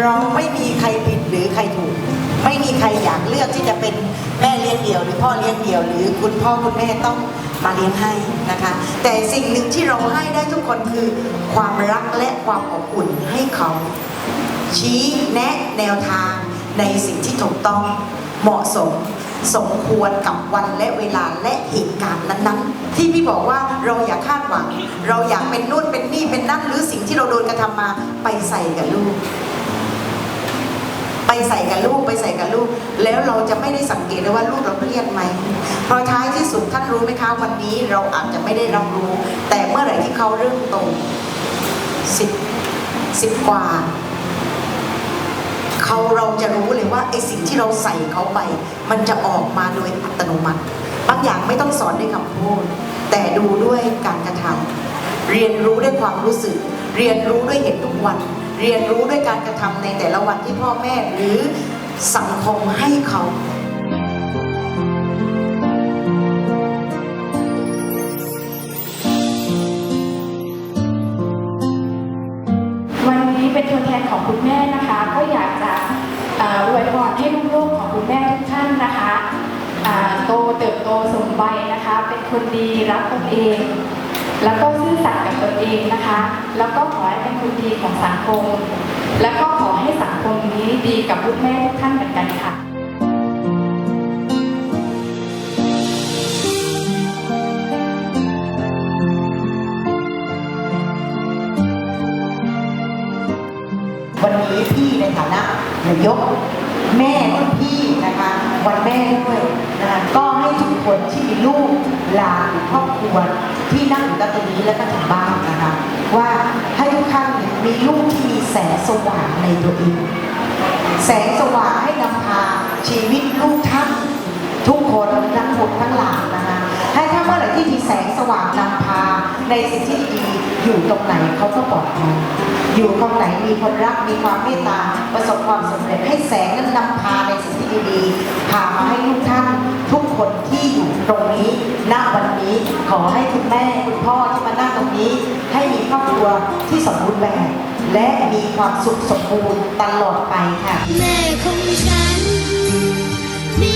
เราไม่มีใครผิดหรือใครถูก ไม่มีใครอยากเลือกที่จะเป็นแม่เลี้ยงเดี่ยว หรือพ่อเลี้ยงเดี่ยว หรือคุณพ่อคุณแม่ต้องมาเลี้ยงให้นะคะ แต่สิ่งหนึ่งที่เราให้ได้ทุกคนคือ ความรักและความอบอุ่นให้เขา ชี้แนะแนวทางในสิ่งที่ถูกต้องเหมาะสมสมควรกับวันและเวลาและเหตุการณ์นั้นๆ ที่พี่บอกว่าเราอย่าคาดหวัง เราอยากเป็นนู่นเป็นนี่เป็นนั่นหรือสิ่งที่เราโดนกระทำมาไปใส่กับลูก ไปใส่กับลูกไปใส่กับลูก แล้วเราจะไม่ได้สังเกตเลยว่าลูกเราเครียดไหมเพราะท้ายที่สุดท่านรู้ไหมคะวันนี้เราอาจจะไม่ได้รับรู้ แต่เมื่อไหร่ที่เขาเริ่มโตสิบสิบกว่าเขาเราจะรู้เลยว่าไอ้สิ่งที่เราใส่เขาไป มันจะออกมาโดยอัตโนมัติ บางอย่างไม่ต้องสอนด้วยคำพูด แต่ดูด้วยการกระทำเรียนรู้ด้วยความรู้สึก เรียนรู้ด้วยเหตุทุกวัน เรียนรู้ด้วยการกระทำในแต่ละวันที่พ่อแม่หรือสังคมให้เขาวันนี้เป็นตัวแทนของคุณแม่นะคะ ก็อยากจะอวยพรให้ลูกๆของคุณแม่ทุกท่านนะคะโตเติบโตสมวัยนะคะ เป็นคนดีรักตนเอง แล้วก็ซื่อสัตย์กับตนเองนะคะ แล้วก็ขอให้เป็นคนดีของสังคม แล้วก็ขอให้สังคมนี้ดีกับลูกแม่ทุกท่านเหมือนกันค่ะวันนี้พี่ในฐานะนายกแม่รุ่นพี่นะคะ วันแม่ด้วยนะคะก็ให้ทุกคนที่มีลูก ลานหรือครอบครัวที่นั่งอยู่ตรงนี้และก็ทางบ้านนะคะ ว่าให้ทุกท่านเนี่ยมีลูกที่มีแสงสว่างในตัวเองแสงสว่างให้นำพาชีวิตลูกท่านทุกคนทั้งหมดทั้งหลายนะคะให้ถ้าเมื่อไหร่ที่มีแสงสว่างนำ ในสิ่งที่ดีอยู่ตรงไหนเขาก็ปลอดภัยอยู่ตรงไหนมีคนรักมีความเมตตาประสบความสำเร็จให้แสงนั้นนำพาในสิ่งที่ดีๆพามาให้ลูกท่านทุกคนที่อยู่ตรงนี้ณวันนี้ขอให้คุณแม่คุณพ่อที่มานั่งตรงนี้ ให้มีครอบครัวที่สมบูรณ์แบบและมีความสุขสมบูรณ์ตลอดไปค่ะ แม่ของฉันมี